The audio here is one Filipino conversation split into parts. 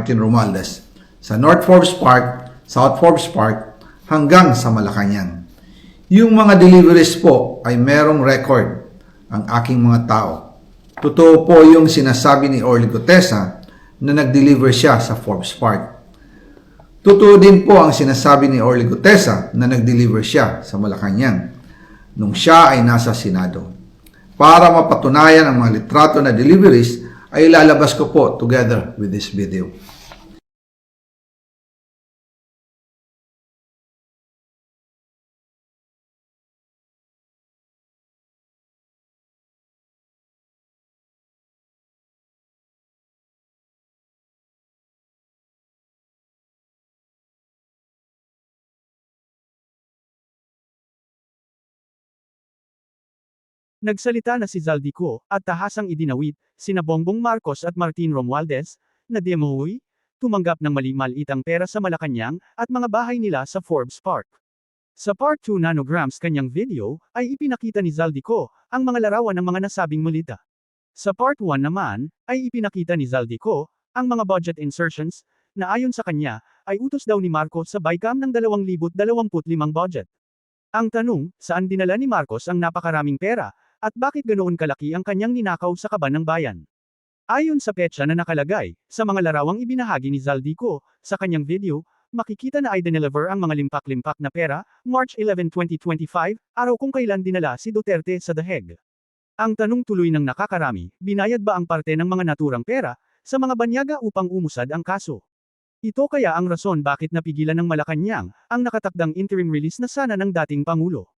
Martin Romualdez sa North Forbes Park, South Forbes Park hanggang sa Malacanang. Yung mga deliveries po ay merong record ang aking mga tao. Totoo po yung sinasabi ni Orly Gutesa na nag-deliver siya sa Forbes Park. Totoo din po ang sinasabi ni Orly Gutesa na nag-deliver siya sa Malacanang nung siya ay nasa Senado. Para mapatunayan ang mga litrato na deliveries ay ilalabas ko po together with this video. Nagsalita na si Zaldico, at tahasang idinawit, sina Bongbong Marcos at Martin Romualdez, na demoy, tumanggap ng mali-malitang pera sa Malacanang, at mga bahay nila sa Forbes Park. Sa Part 2 nanograms kanyang video, ay ipinakita ni Zaldico, ang mga larawan ng mga nasabing malita. Sa Part 1 naman, ay ipinakita ni Zaldico, ang mga budget insertions, na ayon sa kanya, ay utos daw ni Marcos sa BICAM ng 2025 budget. Ang tanong, saan dinala ni Marcos ang napakaraming pera, at bakit ganoon kalaki ang kanyang ninakaw sa kaban ng bayan? Ayon sa petsa na nakalagay, sa mga larawang ibinahagi ni Zaldico, sa kanyang video, makikita na ay dineliver ang mga limpak-limpak na pera, March 11, 2025, araw kung kailan dinala si Duterte sa The Hague. Ang tanong tuloy ng nakakarami, binayad ba ang parte ng mga naturang pera, sa mga banyaga upang umusad ang kaso? Ito kaya ang rason bakit napigilan ng Malacanang, ang nakatakdang interim release na sana ng dating Pangulo.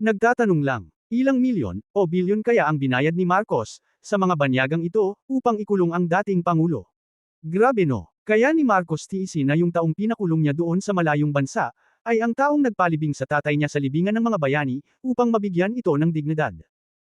Nagtatanong lang, ilang milyon, o bilyon kaya ang binayad ni Marcos, sa mga banyagang ito, upang ikulong ang dating Pangulo? Grabe no, kaya ni Marcos tiisin na yung taong pinakulong niya doon sa malayong bansa, ay ang taong nagpalibing sa tatay niya sa libingan ng mga bayani, upang mabigyan ito ng dignidad.